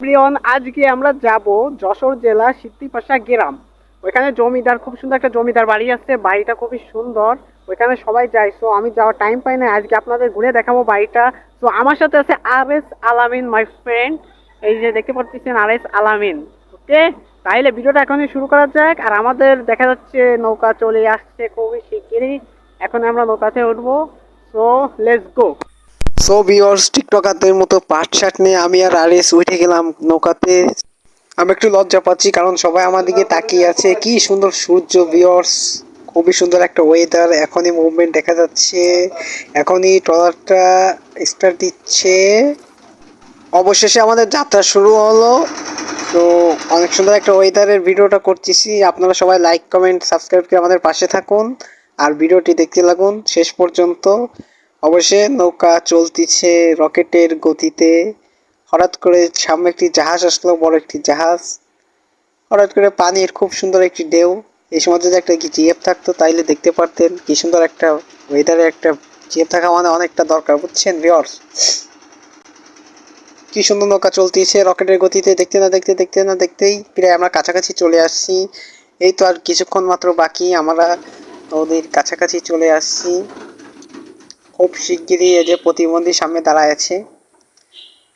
প্রিয়ন, আজকে আমরা যাব যশোর জেলা সিদ্ধিপাশা গ্রাম। ওইখানে জমিদার, খুব সুন্দর একটা জমিদার বাড়ি আছে, বাড়িটা খুবই সুন্দর। ওইখানে সবাই যায় সো আমি যাওয়ার টাইম পাই না আজকে আপনাদের ঘুরে দেখাবো বাড়িটা। সো আমার সাথে আছে আর এস আলামিন মাই ফ্রেন্ড এই যে দেখতে পাচ্ছেন আর এস আলামিন ওকে তাইলে ভিডিওটা এখনই শুরু করা যাক, আর আমাদের দেখা যাচ্ছে নৌকা চলে আসছে খুবই শিগগিরই। এখন আমরা নৌকাতে উঠবো so let's go so viewers টিকটকারদের মতো পাট শার্ট নিয়ে আমি আর আরিস উঠে গেলাম নৌকাতে। আমি একটু লজ্জা পাচ্ছি কারণ সবাই আমার দিকে তাকিয়ে আছে। কি সুন্দর সূর্য ভিউয়ার্স খুবই সুন্দর একটা ওয়েদার এখনই মুভমেন্ট দেখা যাচ্ছে। এখনই ট্রলারটা স্টার্ট দিচ্ছে। অবশেষে আমাদের যাত্রা শুরু হলো। তো অনেক সুন্দর একটা ওয়েদারের ভিডিওটা করতেছি। আপনারা সবাই লাইক কমেন্ট সাবস্ক্রাইব করে আমাদের পাশে থাকুন। আর ভিডিওটি দেখতে লাগুন শেষ পর্যন্ত। অবশ্যই নৌকা চলতিছে রকেটের গতিতে। হঠাৎ করে সামনে একটি জাহাজ আসলো, বড় একটি জাহাজ। হঠাৎ করে পানির খুব সুন্দর একটি ঢেউ। এই সময় যদি একটা জিএফ থাকতো, তাইলে দেখতে পারতেন কি সুন্দর একটা ওয়েদারে একটা জিএফ থাকা মানে অনেকটা দরকার, বুঝছেন ভিওর্স কি সুন্দর নৌকা চলতেছে, রকেটের গতিতে দেখতে না দেখতে দেখতে না দেখতেই প্রায় আমরা কাছাকাছি চলে আসছি। এই তো আর কিছুক্ষণ মাত্র বাকি, আমরা নদীর কাছাকাছি চলে আসছি। খুব শিগগিরই এই যে প্রতিবন্ধী সামনে দাঁড়ায় আছে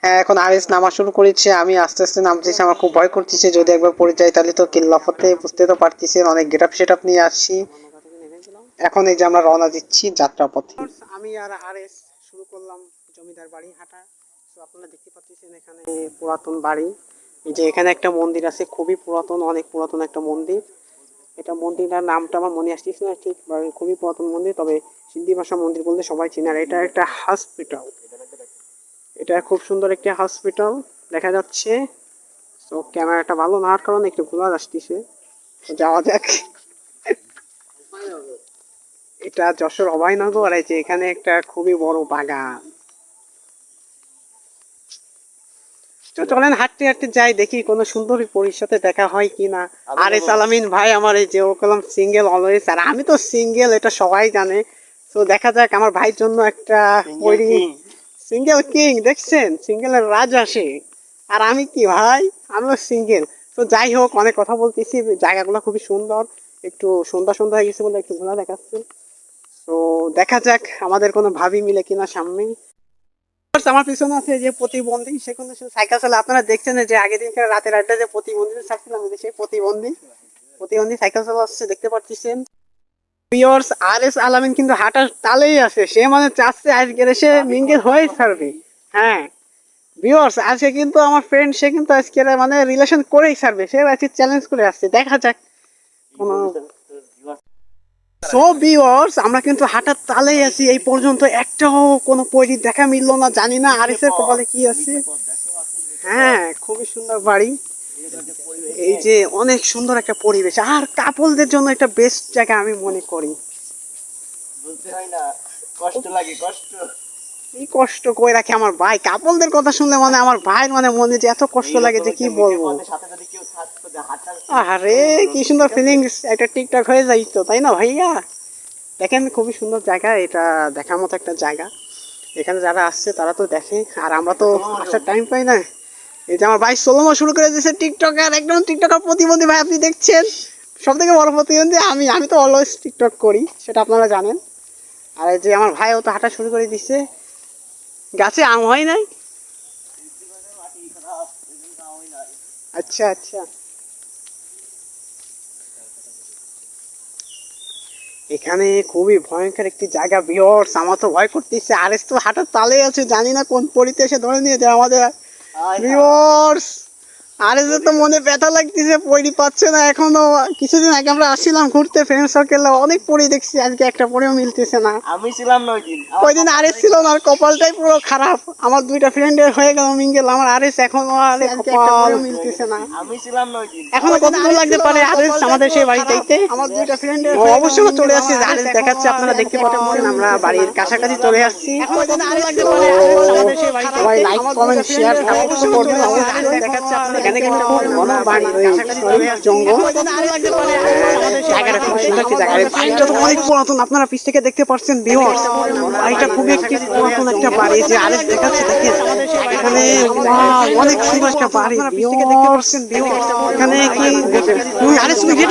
হ্যাঁ এখন আরএস নামা শুরু করেছে, আমি আস্তে আস্তে নামতেছি, আমার খুব ভয় করতেছে, যদি একবার পড়ে যাই তাহলে তো কিল্লাফতে বুঝতে তো পারতেছেন অনেক গেট আপ সেট আপ নিয়ে আসছি। এখন এই যে আমরা রওনা দিচ্ছি যাত্রা পথে আমি আর আর এস শুরু করলাম জমিদার বাড়ি হাঁটা। তো আপনারা দেখতে পাচ্ছেন এখানে পুরাতন বাড়ি। এই যে এখানে একটা মন্দির আছে, খুবই পুরাতন, অনেক পুরাতন একটা মন্দির। এটা মন্দিরটার নামটা আমার মনে আসতেছে না ঠিক খুবই পুরাতন মন্দির, তবে সিদ্ধি ভাষা মন্দির বলতে সবাই চিনে। আর এটা একটা হসপিটাল এটা খুব সুন্দর একটি হসপিটাল দেখা যাচ্ছে। তো ক্যামেরাটা ভালো না হওয়ার কারণে একটু ঘোলা আসতেছে। যাওয়া যাক। এটা যশোর অভয়নগর, এই যে এখানে একটা খুবই বড় বাগান। তো চলেন হাঁটতে হাঁটতে যাই দেখি কোনো সুন্দরী পরীর সাথে দেখা হয় কি না আরে সালামিন ভাই আমার এই যে ও কলম সিঙ্গেল অলওয়েজ আর আমি তো সিঙ্গেল এটা সবাই জানে। তো দেখা যাক আমার ভাইয়ের জন্য একটা পরি সিঙ্গেল কিং দেখছেন? সিঙ্গেলের রাজ আসে আর আমি কি ভাই? আমিও সিঙ্গেল তো যাই হোক অনেক কথা বলতেছি জায়গাগুলো খুবই সুন্দর। একটু সন্ধ্যা সন্ধ্যা হয়ে গেছে বলে একটু ঘোলা দেখাচ্ছে। তো দেখা যাক আমাদের কোনো ভাবি মিলে কিনা সামনে। আমার পিছনে আছে যে প্রতিবন্ধী, সে সাইকেল চালা আপনারা দেখছেন যে আগের দিনকে রাতের আড্ডা যে প্রতিবন্ধী সেই প্রতিবন্ধী প্রতিবন্ধী সাইকেল দেখতে আর এস আলামিন কিন্তু হাঁটার তালেই আছে। সে মানে চাচ্ছে আজকের এসে মিঙ্গেল হয়ে ছাড়বে। হ্যাঁ। ভিওর্স আজকে কিন্তু আমার ফ্রেন্ড সে কিন্তু আজকে মানে রিলেশন করেই ছাড়বে। সে আজকে চ্যালেঞ্জ করে আসছে। দেখা যাক। কোনো সো আমরা কিন্তু হাঁটার তালেই আছি এই পর্যন্ত একটাও কোনো পরি দেখা মিললো না জানি না আরিসের কপালে কি আছে। হ্যাঁ খুবই সুন্দর বাড়ি। এই যে অনেক সুন্দর একটা পরিবেশ আর কাপলদের জন্য একটা বেস্ট জায়গা আমি মনে করি। বলতে হয় না কষ্ট লাগে কষ্ট। এই কষ্ট করে রাখে আমার ভাই কাপলদের কথা শুনলে মানে আমার ভাইয়ের মানে মনে যে এত কষ্ট লাগে যে কি বলব? সাথে যদি কেউ থাকতো যে হাঁটার আরে কি সুন্দর ফিলিংস একটা টিকটক হয়ে যাই তো, তাই না ভাইয়া? দেখেন, খুবই সুন্দর জায়গা এটা, দেখার মতো একটা জায়গা। এখানে যারা আসছে, তারা তো দেখে। আর আমরা তো আসার টাইম পাই না। এই যে আমার ভাই সোলোমো শুরু করে দিয়েছে টিকটক আর একদম টিকটকার প্রতিবন্ধী ভাই, আপনি দেখছেন? সব থেকে বড় প্রতিবন্ধী আমি আমি তো অলওয়েজ টিকটক করি, সেটা আপনারা জানেন। আর এই যে আমার ভাইও তো হাঁটা শুরু করে দিচ্ছে গাছে আম হয় নাই? আচ্ছা আচ্ছা। এখানে খুবই ভয়ঙ্কর একটি জায়গা। বিয়র্স আমার তো ভয় করতেছে। আর তো হাঁটার তালে আছে জানি না কোন পরিতে এসে ধরে নিয়ে যায় আমাদের বিয়র্স আর তো মনে ব্যথা লাগতেছে পরি পাচ্ছে না এখনও। কিছুদিন আগে আমরা আসছিলাম ঘুরতে ফ্রেন্ড সার্কেলে অনেক পরি দেখছি আজকে একটা পরেও মিলতেছে না। আমি ছিলাম না ওই দিন। ওই দিন আরেস ছিল না আর কপালটাই পুরো খারাপ। আমার দুইটা ফ্রেন্ডের হয়ে গেল মিঙ্গেল আমার আরেস এখনও আরে কপাল। মিলতেছে না। আমি ছিলাম না ওই দিন। এখনও কত দূর লাগতে পারে আরেস আমাদের সেই বাড়িতে? আমার দুইটা ফ্রেন্ডের অবশ্যই চলে আসছে আরেস দেখাচ্ছে আপনারা দেখতে পাচ্ছেন আমরা বাড়ির কাছাকাছি চলে আসছি। সবাই লাইক কমেন্ট শেয়ার অবশ্যই করবেন অবশ্যই দেখাচ্ছে আপনারা জঙ্গল। সুন্দর বাড়িটা তো অনেক পুরাতন আপনারা পিছ থেকে দেখতে পাচ্ছেন ভিউয়ার্স বাড়িটা খুবই একটি পুরাতন একটা বাড়ি যে আরেস দেখাচ্ছে দেখেন এখানে অনেক সুন্দর একটা বাড়ি। এখানে কি তুমি আরে তুমি গেট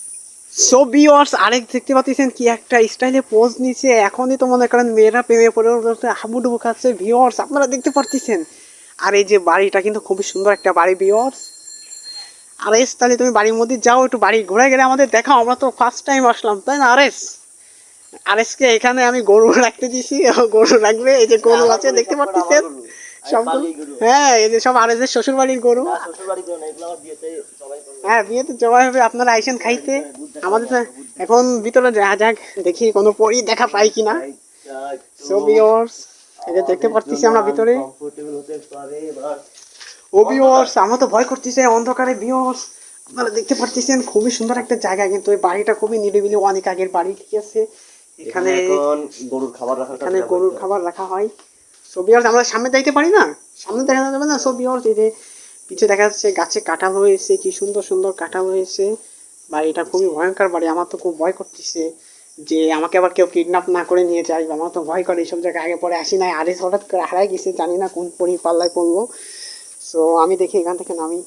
সো ভিউয়ার্স আরেক দেখতে পাচ্ছেন কি একটা স্টাইলে পোজ নিচে এখনই তো মনে করেন মেয়েরা প্রেমে পড়ে ভিউয়ার্স আপনারা দেখতে পারতেছেন। আর এই যে বাড়িটা কিন্তু খুবই সুন্দর একটা বাড়ি ভিউয়ার্স আরেস তাহলে তুমি বাড়ির মধ্যে যাও, একটু বাড়ি ঘুরে গেলে আমাদের দেখাও। আমরা তো ফার্স্ট টাইম আসলাম, তাই না, আরেস? আরেসকে এখানে আমি গরু রাখতে দিছি গরু রাখবে, এই যে গরু আছে, দেখতে সব হ্যাঁ এই যে সব আরেসের শ্বশুর বাড়ির গরু। হ্যাঁ বিয়েতে জবাই হবে আপনারা আইসেন খাইতে। আমাদের তো এখন ভিতরে যা যাক দেখি কোনো পরি দেখা পাই কিনা। সো দেখতে পারতেছি আমরা ভিতরে। ও আমার তো ভয় করতেছে অন্ধকারে ভিউয়ার্স আপনারা দেখতে পারতেছেন খুবই সুন্দর একটা জায়গা কিন্তু এই বাড়িটা খুবই নিরিবিলি অনেক আগের বাড়ি ঠিক আছে। এখানে গরুর খাবার রাখার এখানে গরুর খাবার রাখা হয়। সো ভিউয়ার্স আমরা সামনে যাইতে পারি না? সামনে দেখা যাবে না? সো ভিউয়ার্স এই যে পিছে দেখা যাচ্ছে গাছে কাঁঠাল হয়েছে, কি সুন্দর সুন্দর কাঁঠাল হয়েছে। বাড়িটা খুবই ভয়ঙ্কর বাড়ি, আমার তো খুব ভয় করতেছে যে আমাকে আবার কেউ কিডন্যাপ না করে নিয়ে যায়। আমার তো ভয় করে, এইসব জায়গায় আগে পরে আসি নাই। আরে, হঠাৎ করে হারাই গেছে, জানি না কোন পরি পাল্লায় পড়ল। সো আমি দেখি, এখান থেকে নামি।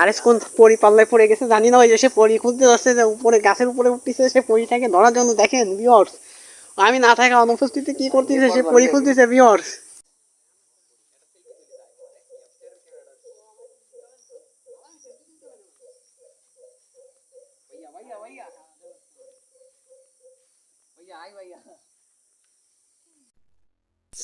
আরেস কোন পরি পাল্লায় পড়ে গেছে, জানি না। ওই যে সে পরি খুঁজতে যাচ্ছে, যে উপরে, গাছের উপরে উঠতেছে, সে পরিটাকে ধরার জন্য দেখেন বিয়র্স আমি না থাকা অনুপস্থিতি কি করতেছে সে পরি খুঁজতেছে বিয়র্স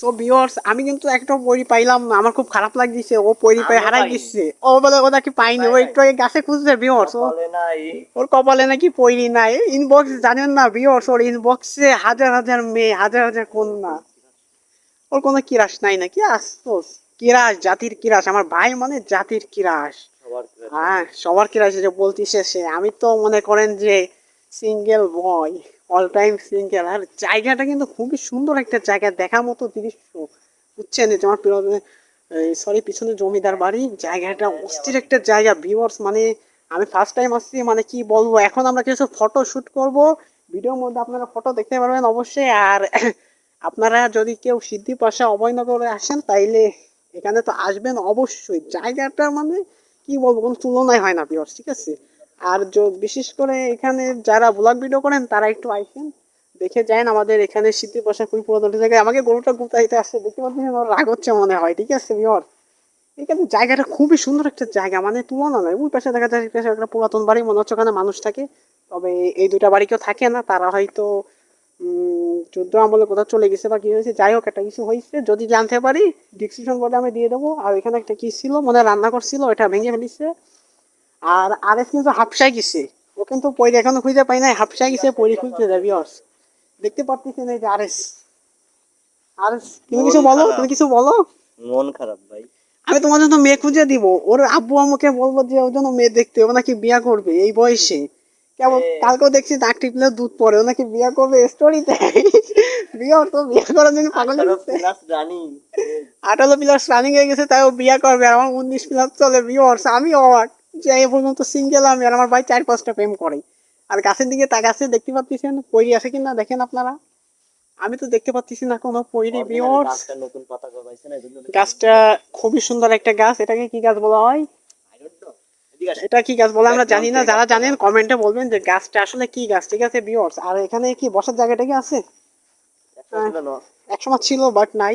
সো ভিউয়ার্স আমি কিন্তু একটা বই পাইলাম আমার খুব খারাপ লাগছে ও পরি পাই হারাই দিচ্ছে ও বলে ও নাকি পাইনি ও একটু গাছে খুঁজছে ভিউয়ার্স ওর কপালে নাকি পইরি নাই। ইনবক্স জানেন না ভিউয়ার্স ওর ইনবক্সে হাজার হাজার মেয়ে হাজার হাজার কন্যা। ওর কোনো কিরাস নাই নাকি? কিরাস জাতির কিরাস। আমার ভাই মানে জাতির কিরাস। হ্যাঁ সবার কিরাস যে বলতিছে সে। আমি তো মনে করেন যে single boy all time single আর জায়গাটা কিন্তু খুবই সুন্দর একটা জায়গা দেখার মতো দৃশ্য বুঝছেন? যে আমার সরি পিছনে জমিদার বাড়ি জায়গাটা অস্থির একটা জায়গা ভিউয়ার্স মানে আমি ফার্স্ট টাইম আসছি মানে কি বলব? এখন আমরা কিছু ফটো শুট করব ভিডিওর মধ্যে আপনারা ফটো দেখতে পারবেন অবশ্যই আর আপনারা যদি কেউ সিদ্ধি পাশা অভয়নগরে আসেন তাইলে এখানে তো আসবেন অবশ্যই। জায়গাটা মানে কি বলব কোনো তুলনায় হয় না ভিউয়ার্স ঠিক আছে? আর বিশেষ করে এখানে যারা ব্লগ ভিডিও করেন, তারা একটু আইসেন দেখে যান আমাদের এখানে শীতে বসা খুবই পুরাতন জায়গায়। আমাকে গরুটা গুতাইতে আসছে দেখতে পাচ্ছেন আমার রাগ হচ্ছে মনে হয়, ঠিক আছে ভিউয়ার এখানে জায়গাটা খুবই সুন্দর একটা জায়গা মানে তুলনা নয় ওই পাশে দেখা যায় পাশে একটা পুরাতন বাড়ি, মনে হচ্ছে ওখানে মানুষ থাকে। তবে এই দুটা বাড়ি কেউ থাকে না, তারা হয়তো যুদ্ধ আমলে কোথাও চলে গেছে বা কি হয়েছে, যাই হোক, একটা কিছু হয়েছে। যদি জানতে পারি ডিসক্রিপশন বলে আমি দিয়ে দেবো। আর এখানে একটা কি ছিল, মনে রান্না করছিল ওটা ভেঙে ফেলিছে। আর আরেস কিন্তু হাফসায় গেছে। ও কিন্তু এখনও খুঁজে পাই নাই হাফসায় গেছে পয়রি খুঁজতে যাবি অর্স দেখতে পারতেছেন এই যে আরেস আরেস তুমি কিছু বলো? তুমি কিছু বলো? মন খারাপ ভাই। আমি তোমার জন্য মেয়ে খুঁজে দিব। ওর আব্বু আমাকে বলব যে ওর জন্য মেয়ে দেখতে ও নাকি বিয়া করবে এই বয়সে। কেমন কালকেও দেখছি নাক টিপলে দুধ পরে ও নাকি বিয়া করবে স্টোরিতে বিয়া তো বিয়া করার জন্য পাগল হয়ে আঠারো প্লাস রানিং হয়ে গেছে তাই ও বিয়া করবে। আমার উনিশ প্লাস চলে বিয়র্স আমি অবাক যে এই পর্যন্ত সিঙ্গেল আমি আর আমার ভাই চার পাঁচটা প্রেম করে। আর গাছের দিকে তাকাচ্ছে দেখতে পাচ্ছেন পৈরি আছে কিনা দেখেন আপনারা? আমি তো দেখতে পাচ্ছি না কোনো পৈরি বিয়র্স গাছটা খুবই সুন্দর একটা গাছ এটাকে কি গাছ বলা হয়। এটা কি গাছ বলে আমরা জানি না যারা জানেন কমেন্টে বলবেন যে গাছটা আসলে কি গাছ ঠিক আছে বিয়র্স আর এখানে কি বসার জায়গাটা কি আছে। একসময় ছিল বাট নাই।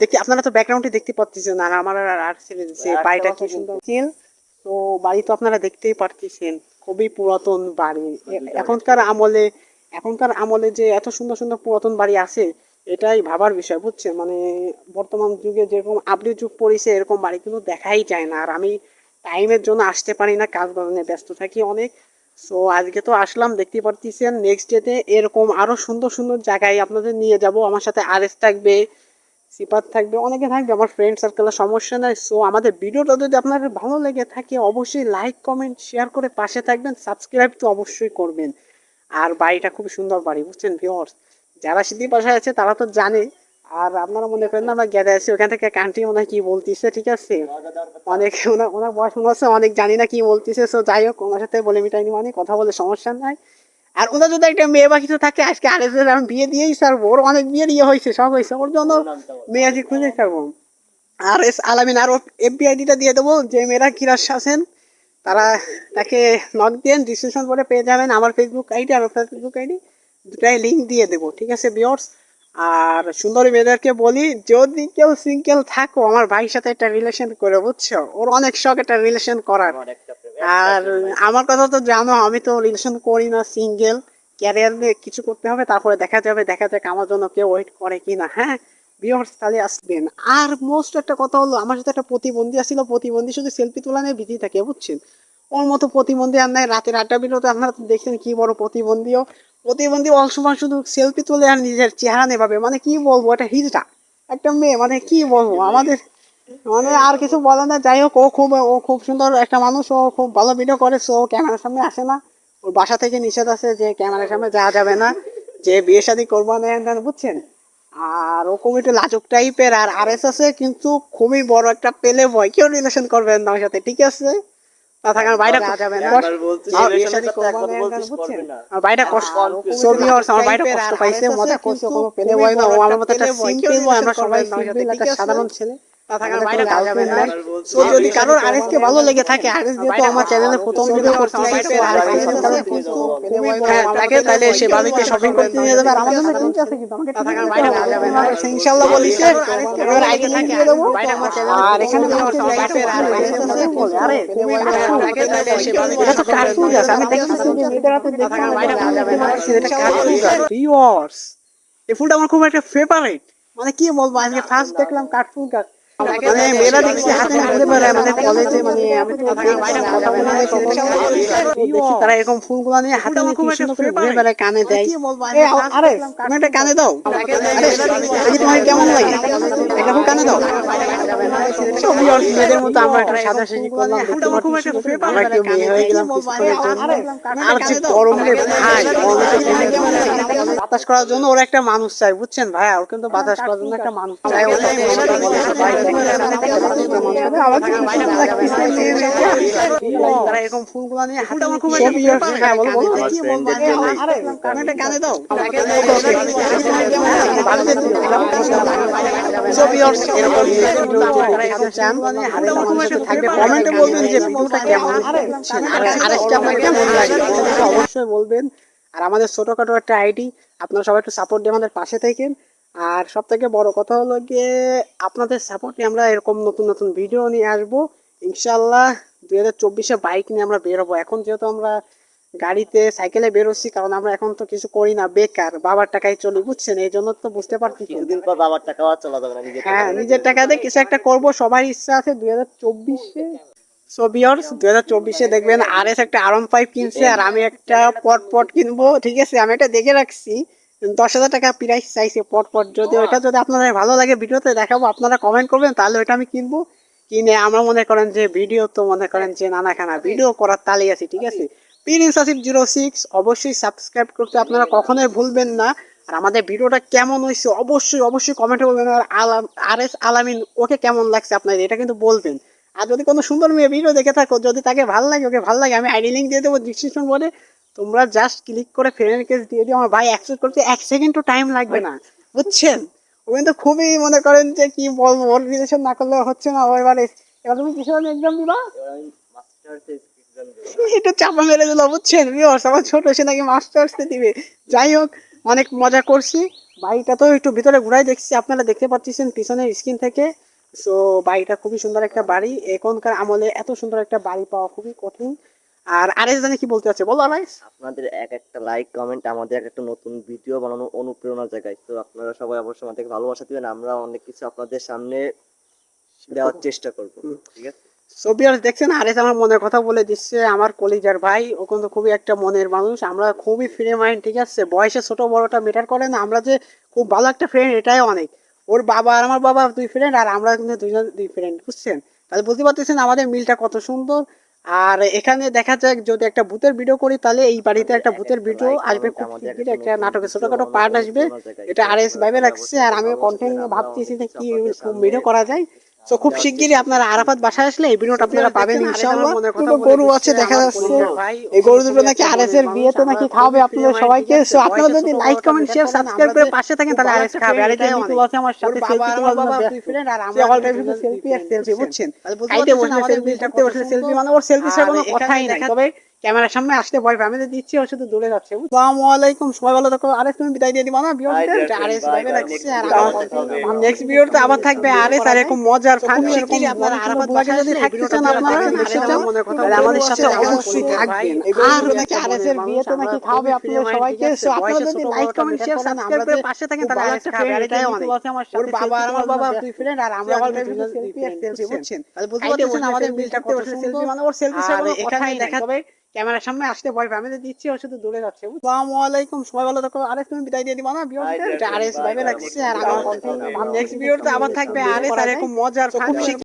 দেখি আপনারা তো ব্যাকগ্রাউন্ডে দেখতে পাচ্ছেন আর আমার আর আর একটা কি সুন্দর ছিল। তো বাড়ি তো আপনারা দেখতেই পারতেছেন খুবই পুরাতন বাড়ি। এখনকার আমলে এখনকার আমলে যে এত সুন্দর সুন্দর পুরাতন বাড়ি আছে এটাই ভাবার বিষয় বুঝছেন? মানে বর্তমান যুগে যেরকম আপডেট যুগ পড়েছে এরকম বাড়ি কিন্তু দেখাই যায় না। আর আমি টাইমের জন্য আসতে পারি না কাজ বাজনে ব্যস্ত থাকি অনেক। সো আজকে তো আসলাম দেখতে পারতেছেন নেক্সট ডেতে এরকম আরও সুন্দর সুন্দর জায়গায় আপনাদের নিয়ে যাব। আমার সাথে আরএস থাকবে সিপাত থাকবে, অনেকে থাকবে, আমার ফ্রেন্ড সার্কেলের সমস্যা নাই। সো আমাদের ভিডিওটা যদি আপনাদের ভালো লেগে থাকে, অবশ্যই লাইক কমেন্ট শেয়ার করে পাশে থাকবেন সাবস্ক্রাইব তো অবশ্যই করবেন। আর বাড়িটা খুব সুন্দর বাড়ি, বুঝছেন ভিওর্স যারা সিদ্ধি পাশায় আছে, তারা তো জানে। আর আপনারা মনে করেন না, আমরা গেদে আছি, ওখান থেকে কান্ট্রি মনে কি বলতেছে, ঠিক আছে? অনেক, ওনার ওনার বয়স মনে হচ্ছে, অনেক জানি না কি বলতেছে। সো যাই হোক, ওনার সাথে বলে মিটাইনি মানে কথা বলে সমস্যা নাই। আর ওনার যদি একটা মেয়ে বাকি তো থাকে, আজকে আর এস আমি বিয়ে দিয়েই ছাড়বো। ওর অনেক বিয়ের ইয়ে হয়েছে, সব হয়েছে। ওর জন্য মেয়ে আজকে খুঁজে ছাড়বো। আর এস আলামিন আর এফবিআইডিটা দিয়ে দেবো। যে মেয়েরা কিরাস আছেন, তারা তাকে নক দিয়ে ডিসক্রিপশন করে পেয়ে যাবেন। আমার ফেসবুক আইডি আর ফেসবুক আইডি দুটাই লিঙ্ক দিয়ে দেবো, ঠিক আছে বিয়র্স আর সুন্দরী মেয়েদেরকে বলি, যদি কেউ সিঙ্গেল থাকো, আমার ভাইয়ের সাথে একটা রিলেশন করে, বুঝছ? ওর অনেক শখ একটা রিলেশন করার। আর আমার কথা তো জানো আমি তো রিলেশন করি না সিঙ্গেল ক্যারিয়ার নিয়ে কিছু করতে হবে তারপরে দেখা যাবে দেখা যাক আমার জন্য কেউ ওয়েট করে কি না হ্যাঁ? বিয়ার্স তাহলে আসবেন। আর মোস্ট একটা কথা হলো আমার সাথে একটা প্রতিবন্ধী আসছিল প্রতিবন্ধী শুধু সেলফি তোলা নিয়ে বিজি থাকে বুঝছেন? ওর মতো প্রতিবন্ধী আর নাই রাতের আড্ডা বিরতে আপনারা তো দেখছেন কি বড় প্রতিবন্ধীও। প্রতিবন্ধী অল সময় শুধু সেলফি তুলে আর নিজের চেহারা নেভাবে মানে কি বলব এটা হিজড়া। একটা মেয়ে মানে কি বলব আমাদের মানে আর কিছু বলে না। যাই হোক ও খুব ও খুব সুন্দর একটা মানুষ। ও খুব ভালো ভিডিও করে সো ক্যামেরার সামনে আসে না। ওর বাসা থেকে নিষেধ আছে যে ক্যামেরার সামনে যাওয়া যাবে না যে বিয়ে শাদী করব না বুঝছেন? আর ও খুব একটু লাজুক টাইপের আর আর এস আছে কিন্তু খুবই বড় একটা পেলে বয় কেউ রিলেশন করবেন না ওর সাথে ঠিক আছে? তা থাকার বাইরে যাবে না একবার বলছিস আমার বিয়ে relation শাদী এর সাথে করব একবার না বলছিস বুঝছেন? করবে না। আর বাইরে কষ্ট ছবি ওর আমার বাইরে কষ্ট পাইছে মজা করছে কোনো পেলে বয় না ও আমার মতো একটা সিম্পল আমরা সবাই সাধারণ ছেলে। যদি কারোর ভালো লেগে থাকে আমার চ্যানেলে প্রথম ভিডিও হ্যাঁ, তাকে তাহলে সে শপিং করতে নিয়ে যাবে আর জন্য কিনতে আছে কিন্তু আমাকে এবার আইডি দেবো আর এখানে কার্টুন কার্টুন এই ফুলটা আমার খুব একটা ফেভারিট মানে কি বলব আজকে ফার্স্ট দেখলাম কার্টুন গাছ মানে মেয়েরা দেখছি হাতে ঘুরে বেড়ায় আমাদের কলেজে মানে আমি দেখছি তারা এরকম ফুলগুলো নিয়ে হাতে নিয়ে কি সুন্দর করে ঘুরে বেড়ায় কানে দেয়। আরে তুমি একটা কানে দাও। আরে, তোমার কেমন লাগে? একটা কানে দাও। মেয়েদের মতো আমরা একটা সাদা সেজি করলাম আমরা একটু মেয়ে হয়ে গেলাম আর যে গরম ভাই গরমে তো ঘেমে ঘেমে বাতাস করার জন্য ওরা একটা মানুষ চাই বুঝছেন? ভাই ওর কিন্তু বাতাস করার জন্য একটা মানুষ চাই ওর সাথে তারা এরকম ফুলগুলো নিয়ে হাতে হ্যাঁ আমার কানে দাও। কমেন্টে বলবেন যে ভিডিওটা কেমন আরেকটা আপনার কেমন লাগে অবশ্যই বলবেন আর আমাদের ছোটখাটো একটা আইডি আপনারা সবাই একটু সাপোর্ট দিয়ে আমাদের পাশে থাকেন আর সব থেকে বড় কথা হলো গিয়ে আপনাদের সাপোর্টে আমরা এরকম নতুন নতুন ভিডিও নিয়ে আসব। ইনশাল্লাহ দুই হাজার চব্বিশে বাইক নিয়ে আমরা বেরোবো। এখন যেহেতু আমরা গাড়িতে সাইকেলে বেরোচ্ছি কারণ আমরা এখন তো কিছু করি না বেকার বাবার টাকায় চলি বুঝছেন? এই জন্য তো বুঝতে পারছি। কিছুদিন পর বাবার আর চলা যাবে না হ্যাঁ নিজের টাকা দিয়ে কিছু একটা করব সবার ইচ্ছা আছে দুই হাজার চব্বিশে। সো বিয়ার্স দুই হাজার চব্বিশে দেখবেন আর এস একটা আরন ফাইভ কিনছে আর আমি একটা পট পট কিনবো ঠিক আছে? আমি এটা দেখে রাখছি। দশ হাজার টাকা প্রাইস চাইছে পট যদি ওটা যদি আপনাদের ভালো লাগে ভিডিওতে দেখাবো, আপনারা কমেন্ট করবেন, তাহলে ওটা আমি কিনবো। কিনে আমরা মনে করেন যে ভিডিও তো মনে করেন যে নানা খানা ভিডিও করার তালে আছি, ঠিক আছে? প্রিন্স আসিফ জিরো সিক্স অবশ্যই সাবস্ক্রাইব করতে আপনারা কখনোই ভুলবেন না। আর আমাদের ভিডিওটা কেমন হয়েছে, অবশ্যই অবশ্যই কমেন্টে বলবেন আর আলাম আর এস আলামিন, ওকে কেমন লাগছে আপনাদের এটা কিন্তু বলবেন। আর যদি কোনো সুন্দর মেয়ে ভিডিও দেখে থাকো, যদি তাকে ভালো লাগে, ওকে ভালো লাগে, আমি আইডি লিঙ্ক দিয়ে দেবো ডিসক্রিপশন বলে তোমরা জাস্ট ক্লিক করে ফ্রেন্ড রিকোয়েস্ট দিয়ে দিও। আমার ভাই অ্যাক্সেস করতে এক সেকেন্ডও টাইম লাগবে না বুঝছেন? ও কিন্তু খুবই মনে করেন যে কি বলব ওর রিলেশন না করলে হচ্ছে না। ও এবারে এবার তুমি কিসের এক্সাম দিবা? দেবো। চাপা মেরে দিল বুঝছেন? ভিউয়ার্স আমার ছোট সে নাকি মাস্টার্সে দিবে। যাই হোক অনেক মজা করছি। বাড়িটা তো একটু ভিতরে ঘুরাই দেখছি আপনারা দেখতে পাচ্ছেন পিছনের স্ক্রিন থেকে। সো বাড়িটা খুবই সুন্দর একটা বাড়ি। এখনকার আমলে এত সুন্দর একটা বাড়ি পাওয়া খুবই কঠিন। আর আরেস জানে কি বলতে আছে বলো আরাইস আপনাদের এক একটা লাইক কমেন্ট আমাদের এক একটা নতুন ভিডিও বানানো অনুপ্রেরণা জায়গায়। তো আপনারা সবাই অবশ্যই আমাদেরকে ভালোবাসা দিবেন আমরা অনেক কিছু আপনাদের সামনে দেওয়ার চেষ্টা করব ঠিক আছে? সোবিয়ার দেখছেন আরেস আমার মনের কথা বলে দিচ্ছে আমার কলিজার ভাই। ও কিন্তু খুবই একটা মনের মানুষ আমরা খুবই ফ্রি মাইন্ড ঠিক আছে? বয়সে ছোট বড়টা মেটার করে না আমরা যে খুব ভালো একটা ফ্রেন্ড এটাই অনেক। ওর বাবা আর আমার বাবা দুই ফ্রেন্ড আর আমরা কিন্তু দুইজন দুই ফ্রেন্ড বুঝছেন? তাহলে বুঝতে পারতেছেন আমাদের মিলটা কত সুন্দর। আর এখানে দেখা যাক যদি একটা ভূতের ভিডিও করি, তাহলে এই বাড়িতে একটা ভূতের ভিডিও আসবে। খুব শিগগিরই একটা নাটকের ছোটখাটো পার্ট আসবে। এটা আর এস ভাইবে রাখছে আর আমি কন্টেন্ট ভাবতেছি যে কি ভিডিও করা যায়। তো খুব শিগগিরই আপনারা আরাফাত বাসায় আসলে এই ভিডিওটা আপনারা পাবেন ইনশাআল্লাহ। দুটো গরু আছে দেখা যাচ্ছে এই গরু দুটো নাকি আরএস এর বিয়েতে নাকি খাওয়াবে আপনাদের সবাইকে। সো আপনারা যদি লাইক কমেন্ট শেয়ার সাবস্ক্রাইব করে পাশে থাকেন তাহলে আরএস খাবে আর এই যে মিতুল আছে আমার সাথে সেলফি তোলার জন্য ফ্রেন্ড আর আমরা অল টাইম শুধু সেলফি আর সেলফি বুঝছেন? খাইতে বসলে সেলফি করতে বসলে সেলফি মানে ওর সেলফি ছাড়া কোনো কথাই নাই। তবে ক্যামেরার সামনে আসতে ভয় পাই আমি তো দিচ্ছি ও শুধু দূরে যাচ্ছে আসসালামু আলাইকুম সবাই ভালো থাকো। আরএস তুমি বিদায় দিয়ে দিবা না? আর আমার নেক্সট ভিডিওতে আবার থাকবে। আরএস আর এরকম মজার ফান আপনারা আরাফাত যদি থাকতে চান আপনারা নিশ্চয়ই তাহলে আমাদের সাথে অবশ্যই থাকবেন। আর নাকি এর বিয়েতে নাকি খাওয়াবে আপনাদের সবাইকে? সো আপনারা যদি লাইক কমেন্ট শেয়ার সাবস্ক্রাইব করে পাশে থাকেন তাহলে আরএস খাবে আর এটাই বাবা আর আমার বাবা দুই ফ্রেন্ড আর আমরা সেলফি আর বুঝছেন তাহলে বুঝতে পারছেন আমাদের মিলটা কত সেলফি মানে ওর সেলফি ছাড়া কোনো কথাই দেখা তবে ক্যামেরার সামনে আসতে ভয় পাই আমি দিচ্ছি ও শুধু দূরে যাচ্ছে আসসালামু আলাইকুম সবাই ভালো থাকো। আরেস তুমি বিদায় দিয়ে দিবা না বিয়ন্ড আরেস ভাইবে লাগছে আর আমার নেক্সট ভিডিওতে আবার থাকবে আরেস আর এরকম মজার ফান